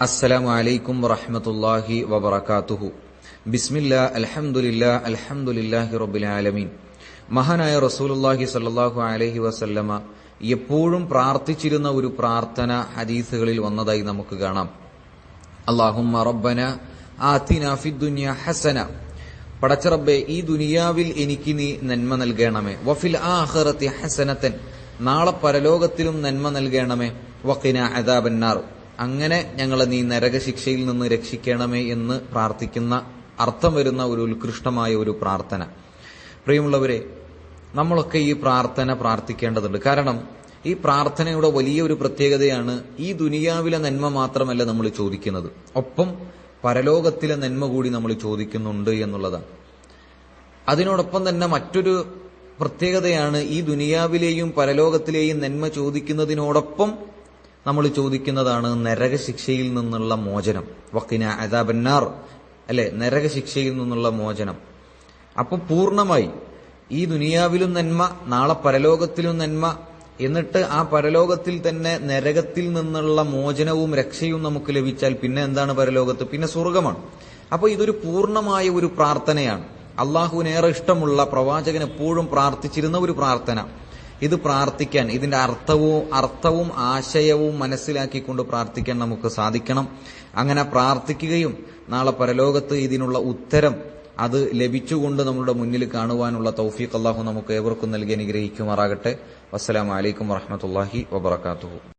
അസ്സലാമു അലൈക്കും വറഹമത്തല്ലാഹി വബറകാതുഹു. ബിസ്മില്ല അൽഹംദുലില്ലാ അൽഹംദുലില്ലാഹി റബ്ബിൽ ആലമീൻ. മഹാനായ റസൂലുള്ളാഹി സ്വല്ലല്ലാഹു അലഹി വസല്ലമ എപ്പോഴും പ്രാർത്ഥിച്ചിരുന്ന ഒരു പ്രാർത്ഥന ഹദീസുകളിൽ വന്നതായി നമുക്ക് കാണാം. അല്ലാഹുമ്മ റബ്ബന ആതിന ഫിദ്ദുനിയ ഹസന. പടച്ചറബ്ബെ ഈ ദുനിയാവിൽ എനിക്ക് നീ നന്മ നൽകണമേ. വഫിൽ ആഹറത്തി ഹസനത്തൻ നാളെ പരലോകത്തിലും നന്മ നൽകണമേ. വക്കിന അദാബന്നാർ. അങ്ങനെ ഞങ്ങളെ നീ നരകശിക്ഷയിൽ നിന്ന് രക്ഷിക്കണമേ എന്ന് പ്രാർത്ഥിക്കുന്ന അർത്ഥം വരുന്ന ഒരു ഉത്കൃഷ്ടമായ ഒരു പ്രാർത്ഥന. പ്രിയമുള്ളവരെ നമ്മളൊക്കെ ഈ പ്രാർത്ഥന പ്രാർത്ഥിക്കേണ്ടതുണ്ട്. കാരണം ഈ പ്രാർത്ഥനയുടെ വലിയൊരു പ്രത്യേകതയാണ് ഈ ദുനിയാവിലെ നന്മ മാത്രമല്ല നമ്മൾ ചോദിക്കുന്നത്. ഒപ്പം പരലോകത്തിലെ നന്മ കൂടി നമ്മൾ ചോദിക്കുന്നുണ്ട് എന്നുള്ളതാണ്. അതിനോടൊപ്പം തന്നെ മറ്റൊരു പ്രത്യേകതയാണ് ഈ ദുനിയാവിലെയും പരലോകത്തിലെയും നന്മ ചോദിക്കുന്നതിനോടൊപ്പം നമ്മൾ ചോദിക്കുന്നതാണ് നരകശിക്ഷയിൽ നിന്നുള്ള മോചനം. വക്കിന അദാബന്നാർ. അല്ലെ? നരകശിക്ഷയിൽ നിന്നുള്ള മോചനം. അപ്പൊ പൂർണമായി ഈ ദുനിയാവിലും നന്മ നാളെ പരലോകത്തിലും നന്മ എന്നിട്ട് ആ പരലോകത്തിൽ തന്നെ നരകത്തിൽ നിന്നുള്ള മോചനവും രക്ഷയും നമുക്ക് ലഭിച്ചാൽ പിന്നെ എന്താണ് പരലോകത്ത്? പിന്നെ സ്വർഗമാണ്. അപ്പൊ ഇതൊരു പൂർണമായ ഒരു പ്രാർത്ഥനയാണ്. അള്ളാഹുവിനേറെ ഇഷ്ടമുള്ള പ്രവാചകൻ എപ്പോഴും പ്രാർത്ഥിച്ചിരുന്ന ഒരു പ്രാർത്ഥന. ഇത് പ്രാർത്ഥിക്കാൻ ഇതിന്റെ അർത്ഥവും അർത്ഥവും ആശയവും മനസ്സിലാക്കിക്കൊണ്ട് പ്രാർത്ഥിക്കാൻ നമുക്ക് സാധിക്കണം. അങ്ങനെ പ്രാർത്ഥിക്കുകയും നാളെ പരലോകത്ത് ഇതിനുള്ള ഉത്തരം അത് ലഭിച്ചുകൊണ്ട് നമ്മുടെ മുന്നിൽ കാണുവാനുള്ള തൗഫീഖ് അള്ളാഹു നമുക്ക് ഏവർക്കും നൽകി അനുഗ്രഹിക്കുമാറാകട്ടെ. വസ്സലാമലൈക്കും വറഹമത്തല്ലാഹി വബർക്കാത്തു